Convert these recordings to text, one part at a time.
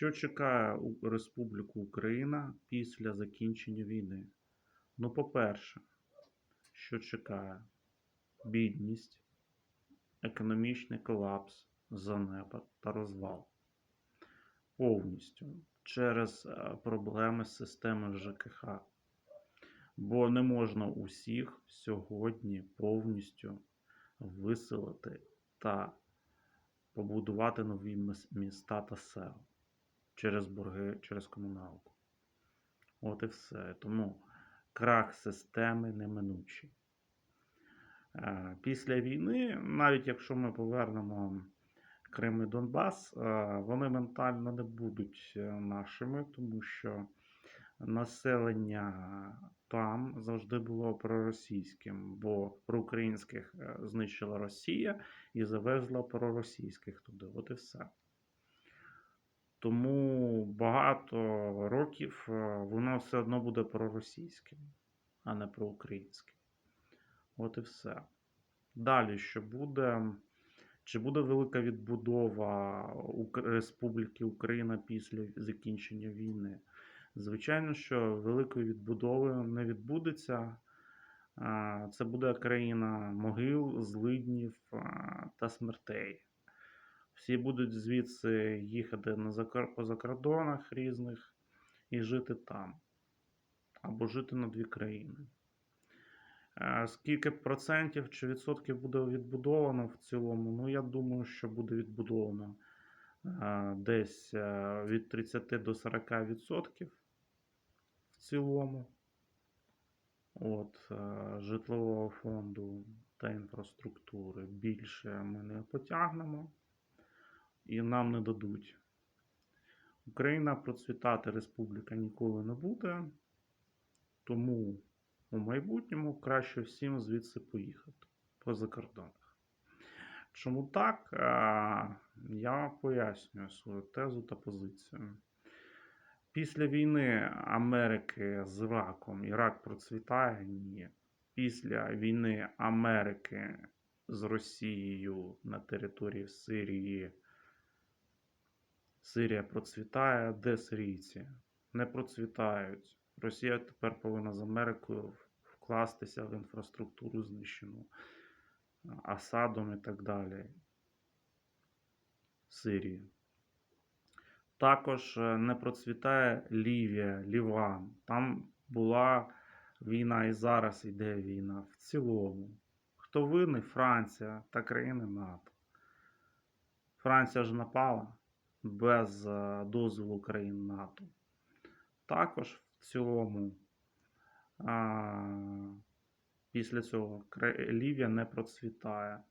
Що чекає Республіку Україна після закінчення війни? Ну, по-перше, що чекає? Бідність, економічний колапс, занепад та розвал. Повністю через е, проблеми з системи ЖКХ. Бо не можна усіх сьогодні повністю виселити та побудувати нові міста та села через борги, через комуналку. От і все. Тому крах системи неминучий. Е, Після війни, навіть якщо ми повернемо Крим і Донбас, е, вони ментально не будуть е, нашими, тому що населення там завжди було проросійським, бо проукраїнських знищила Росія і завезла проросійських туди. От і все. Тому багато років е, воно все одно буде проросійським, а не проукраїнським. От і все. Далі, що буде? Чи буде велика відбудова Республіки Україна після закінчення війни? Звичайно, що великої відбудови не відбудеться. Це буде країна могил, злиднів та смертей. Всі будуть звідси їхати на закор... по закордонах різних і жити там. Або жити на дві країни. Е, Скільки процентів чи відсотків буде відбудовано в цілому? Ну, я думаю, що буде відбудовано е, десь е, від 30 до 40 відсотків в цілому. От, житлового фонду та інфраструктури більше ми не потягнемо і нам не дадуть. Україна процвітати республіка ніколи не буде, тому у майбутньому краще всім звідси поїхати по закордонах. Чому так? Я пояснюю свою тезу та позицію. Після війни Америки з Іраком Ірак процвітає? Ні. Після війни Америки з Росією на території Сирії Сирія процвітає, де сирійці? Не процвітають. Росія тепер повинна з Америкою вкластися в інфраструктуру знищену Асадом і так далі. Сирії. Також е, не процвітає Лівія, Ліван. Там була війна і зараз йде війна в цілому. Хто винний? Франція та країни НАТО. Франція ж напала без е, дозволу країн НАТО. Також в цілому а, після цього Лівія не процвітає.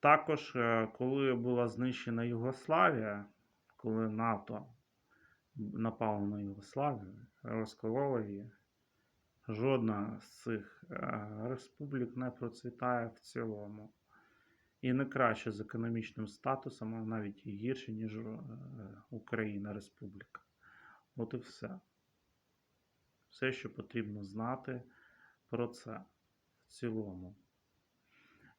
Також, е, коли була знищена Югославія, коли НАТО напало на Югославію, розкололо її, жодна з цих е, республік не процвітає в цілому. І не краще з економічним статусом, а навіть і гірше, ніж е, Україна Республіка. От і все. Все, що потрібно знати про це в цілому.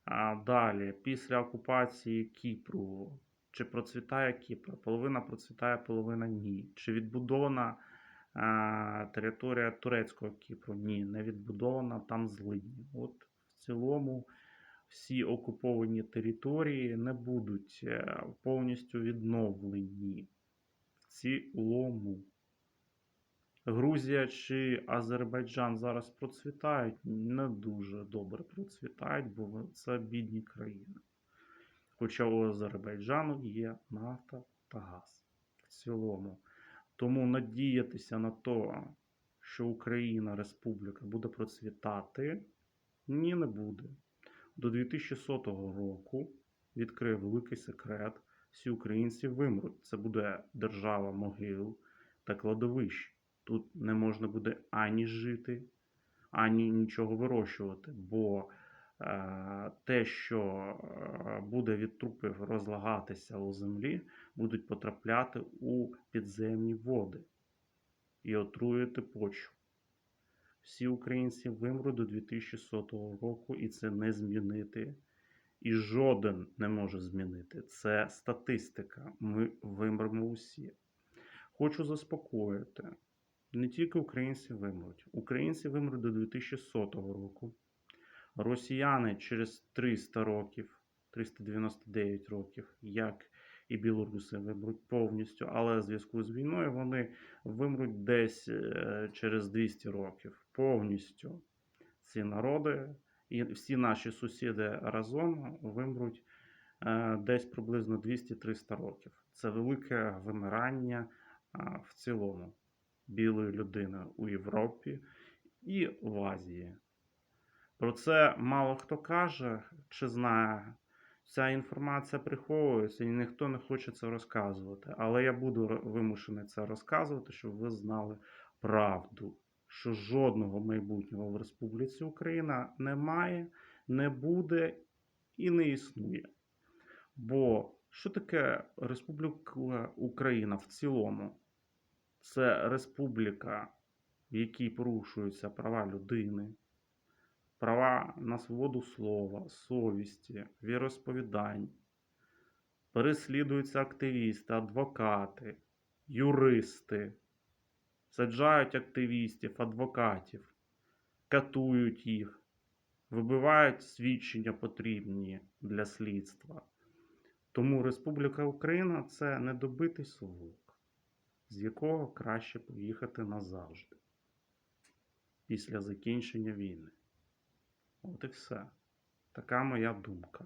А далі, після окупації Кіпру, чи процвітає Кіпр? Половина процвітає, половина ні. Чи відбудована а, територія турецького Кіпру? Ні, не відбудована, там злидні. От в цілому всі окуповані території не будуть е, повністю відновлені. В цілому. Грузія чи Азербайджан зараз процвітають, не дуже добре процвітають, бо це бідні країни. Хоча у Азербайджану є нафта та газ в цілому. Тому надіятися на те, що Україна, Республіка буде процвітати, ні, не буде. До 2100 року відкриє великий секрет: всі українці вимруть. Це буде держава могил та кладовищ. Тут не можна буде ані жити, ані нічого вирощувати, бо е, те, що е, буде від трупів розлагатися у землі, будуть потрапляти у підземні води і отруювати почву. Всі українці вимруть до 2100 року, і це не змінити. І жоден не може змінити. Це статистика. Ми вимремо усі. Хочу заспокоїти. Не тільки українці вимруть. Українці вимруть до 2100 року. Росіяни через 300 років, 399 років, як і білоруси вимруть повністю, але в зв'язку з війною вони вимруть десь е, через 200 років повністю. Ці народи і всі наші сусіди разом вимруть е, десь приблизно 200-300 років. Це велике вимирання в цілому білої людини у Європі і в Азії. Про це мало хто каже чи знає. Ця інформація приховується і ніхто не хоче це розказувати. Але я буду вимушений це розказувати, щоб ви знали правду, що жодного майбутнього в Республіці Україна немає, не буде і не існує. Бо що таке Республіка Україна в цілому? Це республіка, в якій порушуються права людини, права на свободу слова, совісті, віросповідань. Переслідуються активісти, адвокати, юристи, саджають активістів, адвокатів, катують їх, вибивають свідчення потрібні для слідства. Тому Республіка Україна це недобитий совок, з якого краще поїхати назавжди після закінчення війни. От і все. Така моя думка.